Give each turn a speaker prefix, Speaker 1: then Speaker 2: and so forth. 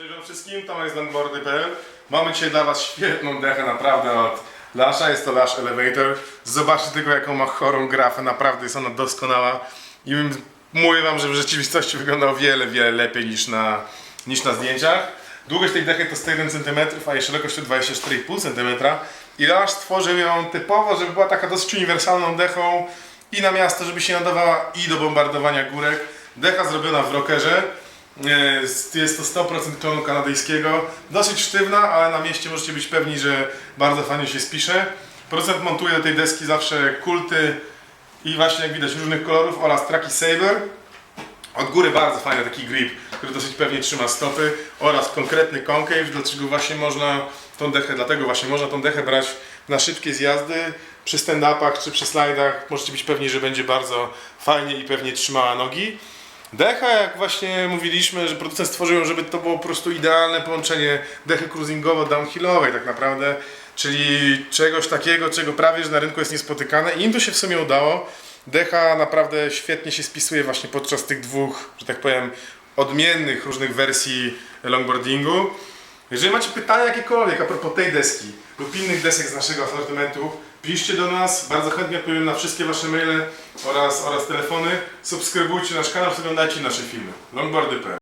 Speaker 1: Cześć wam wszystkim, Tomek z longboardy.pl Mamy dzisiaj dla was świetną dechę naprawdę od Lasha, jest to Lash Elevator. Zobaczcie tylko jaką ma chorą grafę, naprawdę jest ona doskonała i mówię wam, że w rzeczywistości wygląda o wiele, wiele lepiej niż na, niż na zdjęciach. Długość tej dechy to 101 cm, a jej szerokość to 24,5 cm i Lash stworzył ją typowo, żeby była taka dosyć uniwersalną dechą i na miasto, żeby się nadawała i do bombardowania górek. Decha zrobiona w rockerze. Jest to 100% klonu kanadyjskiego. Dosyć sztywna, ale na mieście możecie być pewni, że bardzo fajnie się spisze. Producent montuje do tej deski zawsze kulty i właśnie jak widać różnych kolorów oraz traki Saber. Od góry bardzo fajny taki grip, który dosyć pewnie trzyma stopy oraz konkretny concave, dlaczego właśnie można tą dechę, dlatego właśnie można tą dechę brać na szybkie zjazdy przy stand-upach czy przy slajdach. Możecie być pewni, że będzie bardzo fajnie i pewnie trzymała nogi. Decha, jak właśnie mówiliśmy, że producent stworzył ją, żeby to było po prostu idealne połączenie dechy cruisingowo-downhillowej tak naprawdę, czyli czegoś takiego, czego prawie że na rynku jest niespotykane i im to się w sumie udało. Decha naprawdę świetnie się spisuje właśnie podczas tych dwóch, że tak powiem, odmiennych różnych wersji longboardingu. Jeżeli macie pytania jakiekolwiek a propos tej deski lub innych desek z naszego asortymentu, piszcie do nas, bardzo chętnie odpowiem na wszystkie wasze maile oraz, oraz telefony. Subskrybujcie nasz kanał, oglądajcie nasze filmy. Longboardy.pl